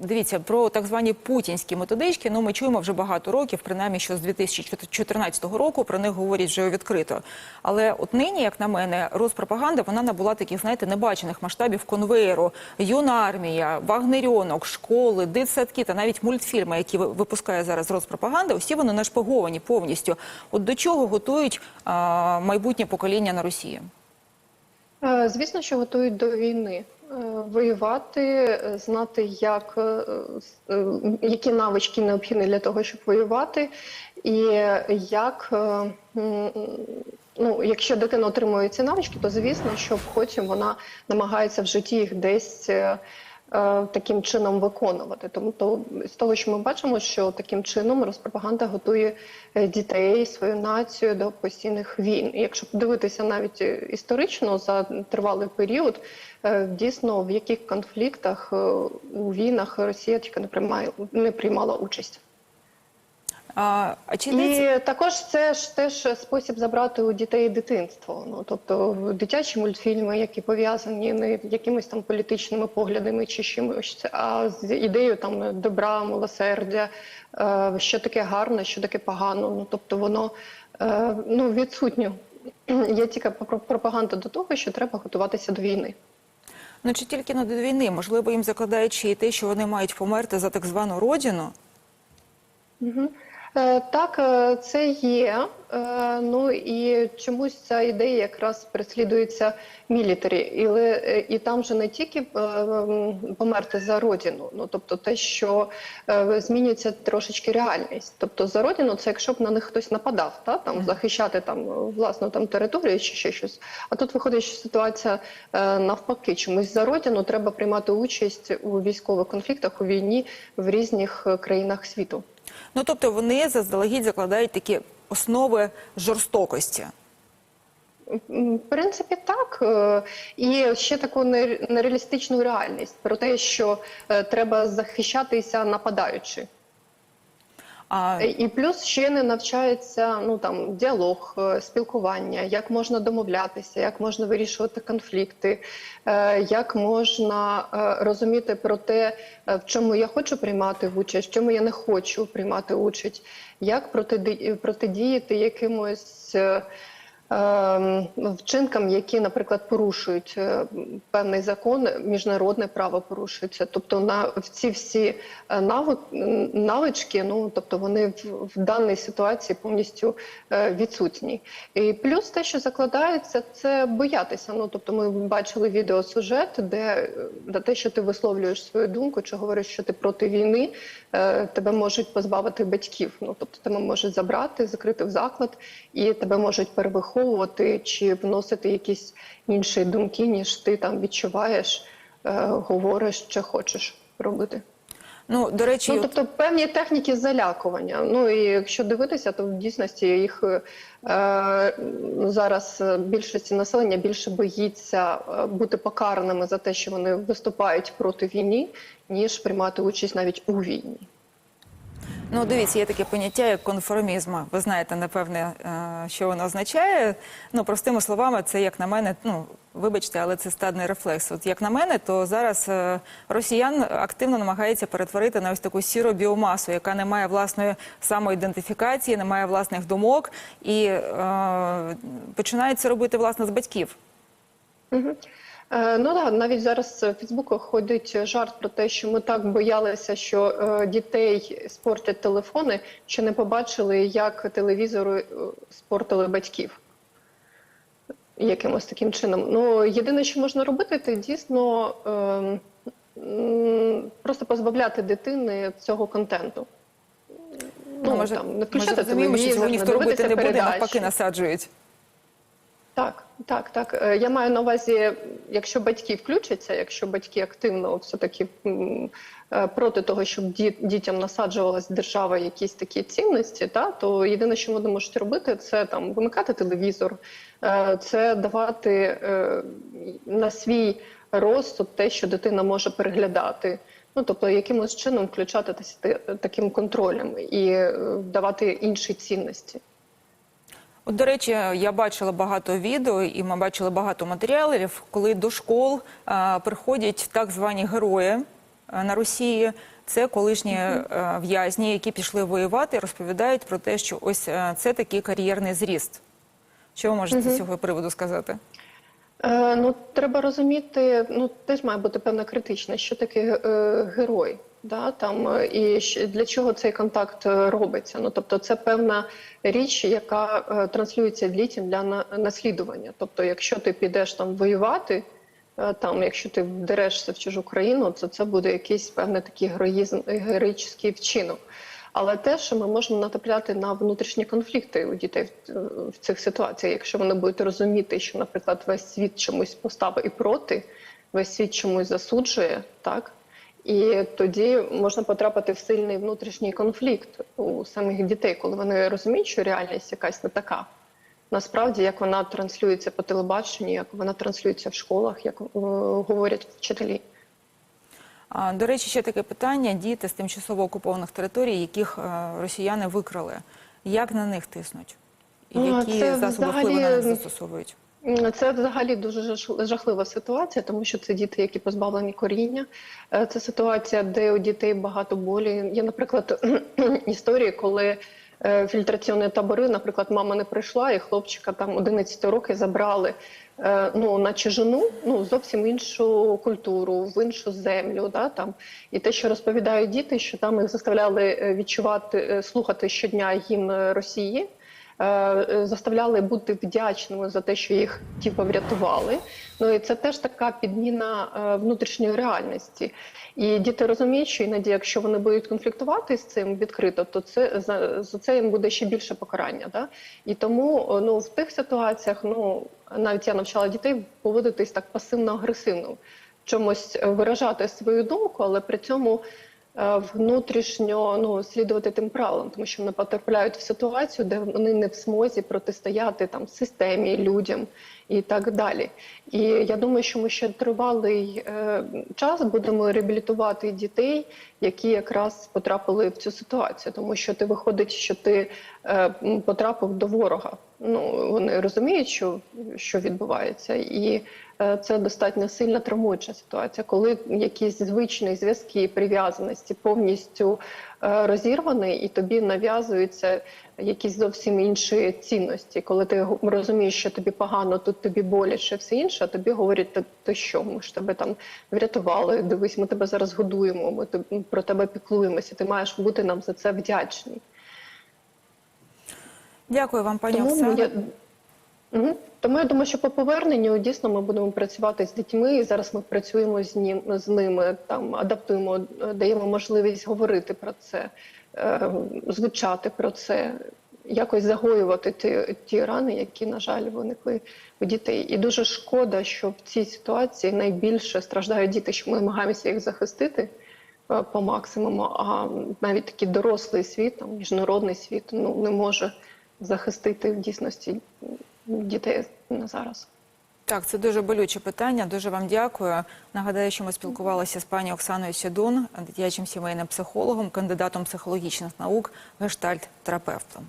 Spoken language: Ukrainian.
дивіться про так звані путінські методички. Ну ми чуємо вже багато років, принаймні що з 2014 року про них говорять вже відкрито. Але от нині, як на мене, розпропаганда вона набула таких, знаєте, небачених масштабів конвеєру. Юна армія, вагнерьонок, школи, дитсадки та навіть мультфільми, які ви- випускає зараз розпропаганда, усі вони нашпиговані повністю. От до чого готують а, майбутнє покоління на Росії? Е, Звісно, що готують до війни. Е, Воювати, е, знати, як, е, які навички необхідні для того, щоб воювати, і як, ну, якщо дитина отримує ці навички, то звісно, що потім вона намагається в житті їх десь таким чином виконувати. Тому то з того, що ми бачимо, що таким чином розпропаганда готує е, дітей, свою націю до постійних війн. І якщо подивитися навіть е, історично за тривалий період, е, дійсно в яких конфліктах е, у війнах Росія тільки не приймає не приймала участь. А, чи І також це ж теж спосіб забрати у дітей дитинство. Ну тобто дитячі мультфільми, які пов'язані не якимись там політичними поглядами чи чимось, а з ідеєю там добра, милосердя, е, що таке гарне, що таке погано. Ну тобто воно е, ну відсутньо. Є тільки про- пропаганда до того, що треба готуватися до війни. Ну чи тільки не до війни? Можливо, їм закладають ще й те, що вони мають померти за так звану родину. Мгм. Е, Так, е, це є. Е, Ну і чомусь ця ідея якраз переслідується мілітарі, і, е, і там же не тільки померти за родину, ну тобто те, що змінюється трошечки реальність. Тобто за родину, це якщо б на них хтось нападав, та там захищати там власну там територію чи ще щось. А тут виходить, що ситуація навпаки, чомусь за родину треба приймати участь у військових конфліктах у війні в різних країнах світу. Ну тобто вони заздалегідь закладають такі основи жорстокості. В принципі, так. Е, І ще таку нереалістичну реальність про те, що е, треба захищатися нападаючи. А Е, І плюс ще не навчається ну там діалог, е, спілкування, як можна домовлятися, як можна вирішувати конфлікти, е, як можна розуміти про те, в чому я хочу приймати участь, в чому я не хочу приймати участь, як протидіяти якимось. Ем, Вчинкам, які, наприклад, порушують е, певний закон, міжнародне право порушується. Тобто, на ці всі е, навички, ну тобто вони в, в даній ситуації повністю е, відсутні. І плюс те, що закладається, це боятися. Ну тобто, ми бачили відеосюжет, де, де те, що ти висловлюєш свою думку, чи говориш, що ти проти війни, тебе можуть позбавити батьків. Ну тобто тебе можуть забрати, закрити в заклад, і тебе можуть перевиховувати чи вносити якісь інші думки, ніж ти там відчуваєш, е, говориш чи хочеш робити. ну до речі, Ну, тобто певні техніки залякування. Ну і якщо дивитися, то в дійсності їх е, зараз більшості населення більше боїться е, бути покараними за те, що вони виступають проти війни, ніж приймати участь навіть у війні. Ну, дивіться, є таке поняття як конформізм. Ви знаєте, напевне, е, що воно означає. Ну, простими словами, це як на мене, ну вибачте, але це стадний рефлекс. От як на мене, то зараз е, росіян активно намагається перетворити на ось таку сіру біомасу, яка не має власної самоідентифікації, не має власних думок, і е, починають це робити власне з батьків. Мгм. Е, Ну так, навіть зараз в Фейсбуку ходить жарт про те, що ми так боялися, що е, дітей спортять телефони, що не побачили, як телевізори е, спортили батьків. Якимось таким чином. Ну, єдине, що можна робити, це дійсно ем, просто позбавляти дитини цього контенту. Ну, може, там, не включати що телевізор, цього ніхто робити не буде, передачі. навпаки насаджують. Так, так, так. Е, Я маю на увазі, якщо батьки включаться, якщо батьки активно все-таки е, проти того, щоб ді- дітям насаджувалась держава якісь такі цінності, та, то єдине, що вони можуть робити, це там вимикати телевізор, е, це давати на свій розсуд те, що дитина може переглядати. Ну, тобто, якимось чином включати таким контролем і давати інші цінності. От, до речі, я бачила багато відео, і ми бачили багато матеріалів, коли до школ а, приходять так звані герої. е, на Росії. Це колишні е, в'язні, які пішли воювати, розповідають про те, що ось е, це такий кар'єрний зріст. Що ви можете з цього приводу сказати? Е, ну, треба розуміти, ну теж має бути певна критичність, що таке е, герой. Да, там е, і для чого цей контакт е, робиться? Ну тобто, це певна річ, яка е, транслюється дітям для на- наслідування. Тобто, якщо ти підеш там воювати, там, якщо ти вдерешся в чужу країну, то це буде якийсь певний такий героїзм, героїчний вчинок. Але теж ми можемо натрапляти на внутрішні конфлікти у дітей в, цих ситуаціях, якщо вони будуть розуміти, що, наприклад, весь світ чомусь поставив і проти, весь світ чомусь засуджує, так і тоді можна потрапити в сильний внутрішній конфлікт у самих дітей, коли вони розуміють, що реальність якась не така. Насправді, як вона транслюється по телебаченню, як вона транслюється в школах, як е, говорять вчителі. А, До речі, ще таке питання: діти з тимчасово окупованих територій, яких е, росіяни викрали. Як на них тиснуть? Ну, які це засоби взагалі- впливу на них застосовують? Це взагалі дуже жах- жахлива ситуація, тому що це діти, які позбавлені коріння. Е, Це ситуація, де у дітей багато болі. Є, наприклад, історії, коли е, фільтраційні табори, наприклад, мама не прийшла, і хлопчика там 11 років забрали е, ну, на чужину, ну зовсім іншу культуру, в іншу землю. Да, там. І те, що розповідають діти, що там їх заставляли відчувати, слухати щодня гімн Росії. Е, е, заставляли бути вдячними за те, що їх типу, врятували. Ну і це теж така підміна е, внутрішньої реальності. І діти розуміють, що іноді, якщо вони будуть конфліктувати з цим відкрито, то це за, за це їм буде ще більше покарання. Да? І тому ну, в тих ситуаціях, ну навіть я навчала дітей поводитись так пасивно-агресивно, чомусь е, виражати свою думку, але при цьому е, внутрішньо ну слідувати тим правилам, тому що вони потрапляють в ситуацію, де вони не в змозі протистояти там системі, людям і так далі. І я думаю, що ми ще тривалий е, час будемо реабілітувати дітей, які якраз потрапили в цю ситуацію, тому що ти виходить, що ти е, потрапив до ворога. Ну вони розуміють, що, що відбувається, і е, це достатньо сильна травмуюча ситуація, коли якісь звичні зв'язки, прив'язаності повністю розірвані, і тобі нав'язуються якісь зовсім інші цінності. Коли ти розумієш, що тобі погано, тут тобі боляче, все інше, а тобі говорять, то, то що, ми ж тебе там врятували, дивись, ми тебе зараз годуємо, ми тоб- про тебе піклуємося, ти маєш бути нам за це вдячний. Дякую вам, пані Тому Мгм. Тому я думаю, що по поверненню дійсно ми будемо працювати з дітьми, і зараз ми працюємо з ним з ними, там адаптуємо, е, даємо можливість говорити про це, е, звучати про це, якось загоювати ті, ті рани, які, на жаль, виникли у дітей. І дуже шкода, що в цій ситуації найбільше страждають діти, що ми намагаємося їх захистити. е, По максимуму, а навіть такий дорослий світ, там міжнародний світ, ну не може захистити в дійсності дітей на зараз. Так, це дуже болюче питання. Дуже вам дякую. Нагадаю, що ми спілкувалися з пані Оксаною Сідун, дитячим сімейним психологом, кандидатом психологічних наук, гештальт-терапевтом.